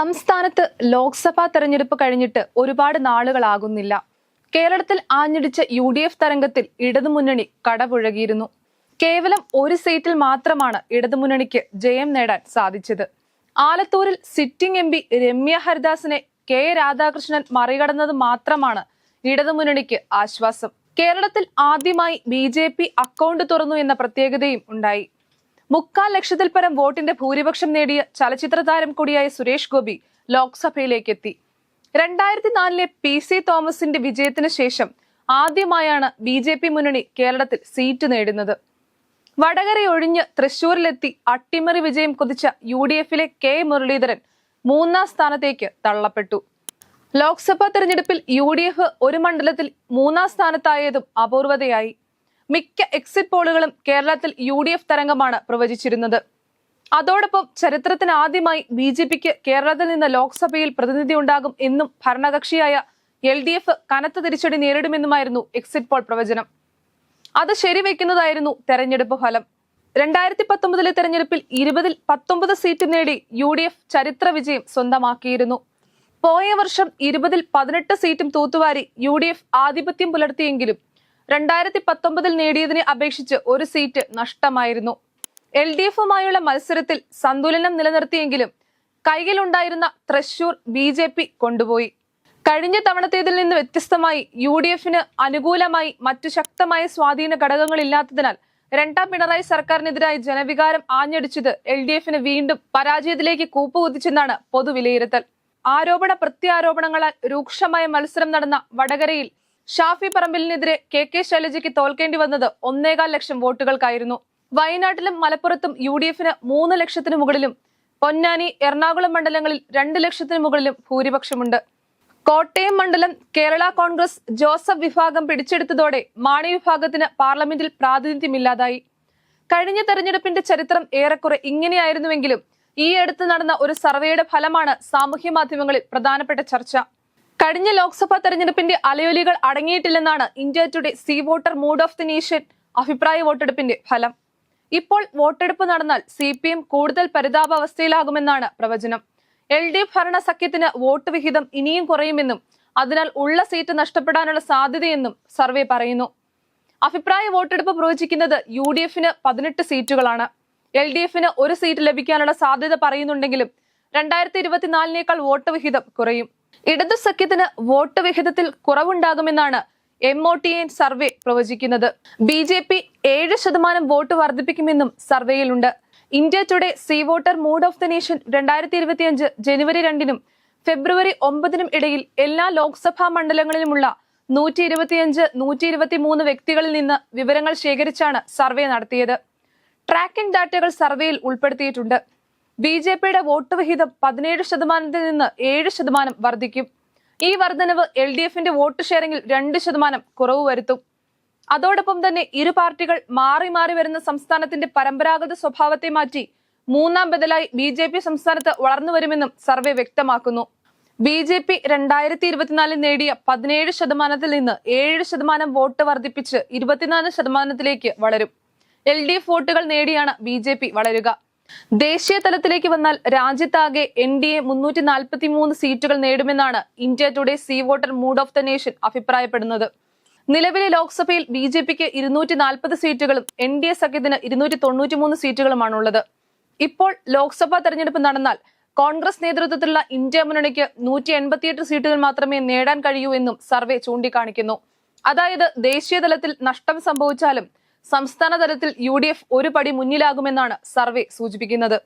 സംസ്ഥാനത്ത് ലോക്സഭാ തെരഞ്ഞെടുപ്പ് കഴിഞ്ഞിട്ട് ഒരുപാട് നാളുകളാകുന്നില്ല. കേരളത്തിൽ ആഞ്ഞടിച്ച യു ഡി എഫ് തരംഗത്തിൽ ഇടതുമുന്നണി കടപുഴകിയിരുന്നു. കേവലം ഒരു സീറ്റിൽ മാത്രമാണ് ഇടതുമുന്നണിക്ക് ജയം നേടാൻ സാധിച്ചത്. ആലത്തൂരിൽ സിറ്റിംഗ് എം പി രമ്യ ഹരിദാസിനെ കെ. രാധാകൃഷ്ണൻ മറികടന്നത് മാത്രമാണ് ഇടതുമുന്നണിക്ക് ആശ്വാസം. കേരളത്തിൽ ആദ്യമായി ബി അക്കൗണ്ട് തുറന്നു എന്ന പ്രത്യേകതയും ഉണ്ടായി. മുക്കാൽ ലക്ഷത്തിൽ പരം വോട്ടിന്റെ ഭൂരിപക്ഷം നേടിയ ചലച്ചിത്ര താരം കൂടിയായ സുരേഷ് ഗോപി ലോക്സഭയിലേക്ക് എത്തി രണ്ടായിരത്തി നാലിലെ പി സി തോമസിന്റെ വിജയത്തിന് ശേഷം ആദ്യമായാണ് ബി ജെ പി മുന്നണി കേരളത്തിൽ സീറ്റ് നേടുന്നത്. വടകര ഒഴിഞ്ഞ് തൃശൂരിലെത്തി അട്ടിമറി വിജയം കുതിച്ച യു ഡി എഫിലെ കെ മുരളീധരൻ മൂന്നാം സ്ഥാനത്തേക്ക് തള്ളപ്പെട്ടു. ലോക്സഭാ തെരഞ്ഞെടുപ്പിൽ യു ഡി എഫ് ഒരു മണ്ഡലത്തിൽ മൂന്നാം സ്ഥാനത്തായതും അപൂർവതയായി. മിക്ക എക്സിറ്റ് പോളുകളും കേരളത്തിൽ യു ഡി എഫ് തരംഗമാണ് പ്രവചിച്ചിരുന്നത്. അതോടൊപ്പം ചരിത്രത്തിന് ആദ്യമായി ബി ജെ പിക്ക് കേരളത്തിൽ നിന്ന് ലോക്സഭയിൽ പ്രതിനിധി ഉണ്ടാകും എന്നും ഭരണകക്ഷിയായ എൽ ഡി എഫ് കനത്ത തിരിച്ചടി നേരിടുമെന്നുമായിരുന്നു എക്സിറ്റ് പോൾ പ്രവചനം. അത് ശരിവെക്കുന്നതായിരുന്നു തെരഞ്ഞെടുപ്പ് ഫലം. രണ്ടായിരത്തി പത്തൊമ്പതിലെ തെരഞ്ഞെടുപ്പിൽ ഇരുപതിൽ പത്തൊമ്പത് സീറ്റ് നേടി യു ഡി എഫ് ചരിത്ര വിജയം സ്വന്തമാക്കിയിരുന്നു. പോയ വർഷം ഇരുപതിൽ പതിനെട്ട് സീറ്റും തൂത്തുവാരി യു ഡി എഫ് ആധിപത്യം പുലർത്തിയെങ്കിലും രണ്ടായിരത്തി പത്തൊമ്പതിൽ നേടിയതിനെ അപേക്ഷിച്ച് ഒരു സീറ്റ് നഷ്ടമായിരുന്നു. എൽ ഡി എഫുമായുള്ള മത്സരത്തിൽ സന്തുലനം നിലനിർത്തിയെങ്കിലും കൈയിലുണ്ടായിരുന്ന തൃശൂർ ബി ജെ പി കൊണ്ടുപോയി. കഴിഞ്ഞ തവണത്തേതിൽ നിന്ന് വ്യത്യസ്തമായി യു ഡി എഫിന് അനുകൂലമായി മറ്റു ശക്തമായ സ്വാധീന ഘടകങ്ങളില്ലാത്തതിനാൽ രണ്ടാം പിണറായി സർക്കാരിനെതിരായി ജനവികാരം ആഞ്ഞടിച്ചത് എൽ ഡി എഫിന് വീണ്ടും പരാജയത്തിലേക്ക് കൂപ്പുകുതിച്ചെന്നാണ് പൊതുവിലയിരുത്തൽ. ആരോപണ പ്രത്യാരോപണങ്ങളാൽ രൂക്ഷമായ മത്സരം നടന്ന വടകരയിൽ ഷാഫി പറമ്പിലിനെതിരെ കെ കെ ശൈലജയ്ക്ക് തോൽക്കേണ്ടി വന്നത് ഒന്നേകാൽ ലക്ഷം വോട്ടുകൾക്കായിരുന്നു. വയനാട്ടിലും മലപ്പുറത്തും യു ഡി എഫിന് മൂന്ന് ലക്ഷത്തിന് മുകളിലും പൊന്നാനി എറണാകുളം മണ്ഡലങ്ങളിൽ രണ്ട് ലക്ഷത്തിന് മുകളിലും ഭൂരിപക്ഷമുണ്ട്. കോട്ടയം മണ്ഡലം കേരള കോൺഗ്രസ് ജോസഫ് വിഭാഗം പിടിച്ചെടുത്തതോടെ മാണി വിഭാഗത്തിന് പാർലമെന്റിൽ പ്രാതിനിധ്യമില്ലാതായി. കഴിഞ്ഞ തെരഞ്ഞെടുപ്പിന്റെ ചരിത്രം ഏറെക്കുറെ ഇങ്ങനെയായിരുന്നുവെങ്കിലും ഈ അടുത്ത് നടന്ന ഒരു സർവേയുടെ ഫലമാണ് സാമൂഹ്യ മാധ്യമങ്ങളിൽ പ്രധാനപ്പെട്ട ചർച്ച. കഴിഞ്ഞ ലോക്സഭാ തെരഞ്ഞെടുപ്പിന്റെ അലയൊലികൾ അടങ്ങിയിട്ടില്ലെന്നാണ് India Today C voter mood of the nation അഭിപ്രായ വോട്ടെടുപ്പിന്റെ ഫലം. ഇപ്പോൾ വോട്ടെടുപ്പ് നടന്നാൽ സി പി എം കൂടുതൽ പരിതാപാവസ്ഥയിലാകുമെന്നാണ് പ്രവചനം. എൽ ഡി എഫ് ഭരണ സഖ്യത്തിന് വോട്ട് വിഹിതം ഇനിയും കുറയുമെന്നും അതിനാൽ ഉള്ള സീറ്റ് നഷ്ടപ്പെടാനുള്ള സാധ്യതയെന്നും സർവേ പറയുന്നു. അഭിപ്രായ വോട്ടെടുപ്പ് പ്രവചിക്കുന്നത് യു ഡി എഫിന് പതിനെട്ട് സീറ്റുകളാണ്. എൽ ഡി എഫിന് ഒരു സീറ്റ് ലഭിക്കാനുള്ള സാധ്യത പറയുന്നുണ്ടെങ്കിലും രണ്ടായിരത്തി ഇരുപത്തിനാലിനേക്കാൾ വോട്ട് വിഹിതം കുറയും. ഇടതു സഖ്യത്തിന് വോട്ട് വിഹിതത്തിൽ കുറവുണ്ടാകുമെന്നാണ് M O T N survey പ്രവചിക്കുന്നത്. ബി ജെ പി ഏഴ് ശതമാനം വോട്ട് വർദ്ധിപ്പിക്കുമെന്നും സർവേയിലുണ്ട്. India Today C voter mood of the nation രണ്ടായിരത്തി ഇരുപത്തിയഞ്ച് ജനുവരി രണ്ടിനും ഫെബ്രുവരി ഒമ്പതിനും ഇടയിൽ എല്ലാ ലോക്സഭാ മണ്ഡലങ്ങളിലുമുള്ള നൂറ്റി ഇരുപത്തിയഞ്ച് നൂറ്റി ഇരുപത്തി മൂന്ന് വ്യക്തികളിൽ നിന്ന് വിവരങ്ങൾ ശേഖരിച്ചാണ് സർവേ നടത്തിയത്. ട്രാക്കിംഗ് ഡാറ്റകൾ സർവേയിൽ ഉൾപ്പെടുത്തിയിട്ടുണ്ട്. ബി ജെ പിയുടെ വോട്ട് വിഹിതം പതിനേഴ് ശതമാനത്തിൽ നിന്ന് ഏഴ് ശതമാനം വർദ്ധിക്കും. ഈ വർധനവ് എൽ ഡി എഫിന്റെ വോട്ട് ഷെയറിംഗിൽ രണ്ട് ശതമാനം കുറവ് വരുത്തും. അതോടൊപ്പം തന്നെ ഇരു പാർട്ടികൾ മാറി മാറി വരുന്ന സംസ്ഥാനത്തിന്റെ പരമ്പരാഗത സ്വഭാവത്തെ മാറ്റി മൂന്നാം ബദലായി ബി ജെ പി സംസ്ഥാനത്ത് വളർന്നു വരുമെന്നും സർവേ വ്യക്തമാക്കുന്നു. ബി ജെ പി രണ്ടായിരത്തി ഇരുപത്തിനാലിൽ നേടിയ പതിനേഴ് ശതമാനത്തിൽ നിന്ന് ഏഴ് ശതമാനം വോട്ട് വർദ്ധിപ്പിച്ച് ഇരുപത്തിനാല് ശതമാനത്തിലേക്ക് വളരും. എൽ ഡി എഫ് വോട്ടുകൾ നേടിയാണ് ബി ജെ പി വളരുക. ദേശീയ തലത്തിലേക്ക് വന്നാൽ രാജ്യത്താകെ എൻ ഡി എ മുന്നൂറ്റി നാൽപ്പത്തി മൂന്ന് സീറ്റുകൾ നേടുമെന്നാണ് India Today C voter mood of the nation അഭിപ്രായപ്പെടുന്നത്. നിലവിലെ ലോക്സഭയിൽ ബി ജെ പിക്ക് ഇരുന്നൂറ്റി നാൽപ്പത് സീറ്റുകളും എൻ ഡി എ സഖ്യത്തിന് ഇരുന്നൂറ്റി തൊണ്ണൂറ്റി മൂന്ന് സീറ്റുകളുമാണുള്ളത്. ഇപ്പോൾ ലോക്സഭാ തെരഞ്ഞെടുപ്പ് നടന്നാൽ കോൺഗ്രസ് നേതൃത്വത്തിലുള്ള ഇന്ത്യ മുന്നണിക്ക് നൂറ്റി എൺപത്തിയെട്ട് സീറ്റുകൾ മാത്രമേ നേടാൻ കഴിയൂ എന്നും സർവേ ചൂണ്ടിക്കാണിക്കുന്നു. അതായത് ദേശീയ തലത്തിൽ നഷ്ടം സംഭവിച്ചാലും സംസ്ഥാന തലത്തിൽ യു ഒരു പടി മുന്നിലാകുമെന്നാണ് സർവേ സൂചിപ്പിക്കുന്നത്.